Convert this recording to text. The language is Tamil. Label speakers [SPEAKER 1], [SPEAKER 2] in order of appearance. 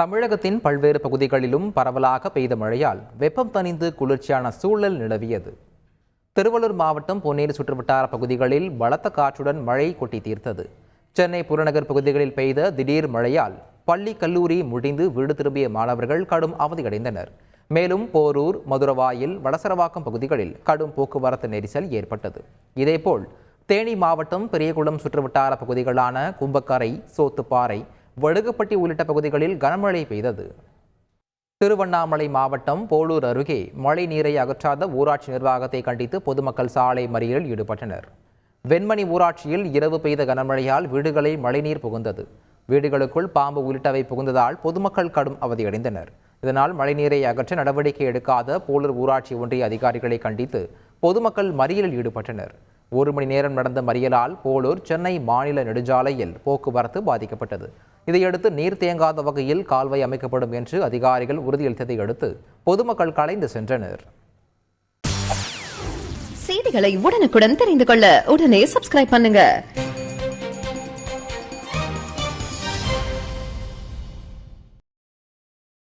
[SPEAKER 1] தமிழகத்தின் பல்வேறு பகுதிகளிலும் பரவலாக பெய்த மழையால் வெப்பம் தணிந்து குளிர்ச்சியான சூழல் நிலவியது. திருவள்ளூர் மாவட்டம் பொன்னேரி சுற்றுவட்டார பகுதிகளில் பலத்த காற்றுடன் மழை கொட்டி தீர்த்தது. சென்னை புறநகர் பகுதிகளில் பெய்த திடீர் மழையால் பள்ளி கல்லூரி முடிந்து வீடு திரும்பிய மாணவர்கள் கடும் அவதியடைந்தனர். மேலும் போரூர் மதுரவாயில் வடசரவாக்கம் பகுதிகளில் கடும் போக்குவரத்து நெரிசல் ஏற்பட்டது. இதேபோல் தேனி மாவட்டம் பெரியகுளம் சுற்றுவட்டார பகுதிகளான கும்பக்கரை சோத்துப்பாறை வடுகப்பட்டி உள்ளிட்ட பகுதிகளில் கனமழை பெய்தது. திருவண்ணாமலை மாவட்டம் போலூர் அருகே மழை நீரை அகற்றாத ஊராட்சி நிர்வாகத்தை கண்டித்து பொதுமக்கள் சாலை மறியலில் ஈடுபட்டனர். வெண்மணி ஊராட்சியில் இரவு பெய்த கனமழையால் வீடுகளை மழைநீர் புகுந்தது. வீடுகளுக்குள் பாம்பு உள்ளிட்டவை புகுந்ததால் பொதுமக்கள் கடும் அவதியடைந்தனர். இதனால் மழைநீரை அகற்ற நடவடிக்கை எடுக்காத போலூர் ஊராட்சி ஒன்றிய அதிகாரிகளை கண்டித்து பொதுமக்கள் மறியலில் ஈடுபட்டனர். ஒரு மணி நேரம் நடந்த மறியலால் போலூர் சென்னை மாநில நெடுஞ்சாலையில் போக்குவரத்து பாதிக்கப்பட்டது. இதையடுத்து நீர் தேங்காத வகையில் கால்வாய் அமைக்கப்படும் என்று அதிகாரிகள் உறுதியளித்ததை அடுத்து பொதுமக்கள் கலைந்து சென்றனர்.
[SPEAKER 2] செய்திகளை உடனுக்குடன் தெரிந்து கொள்ள உடனே சப்ஸ்கிரைப் பண்ணுங்க.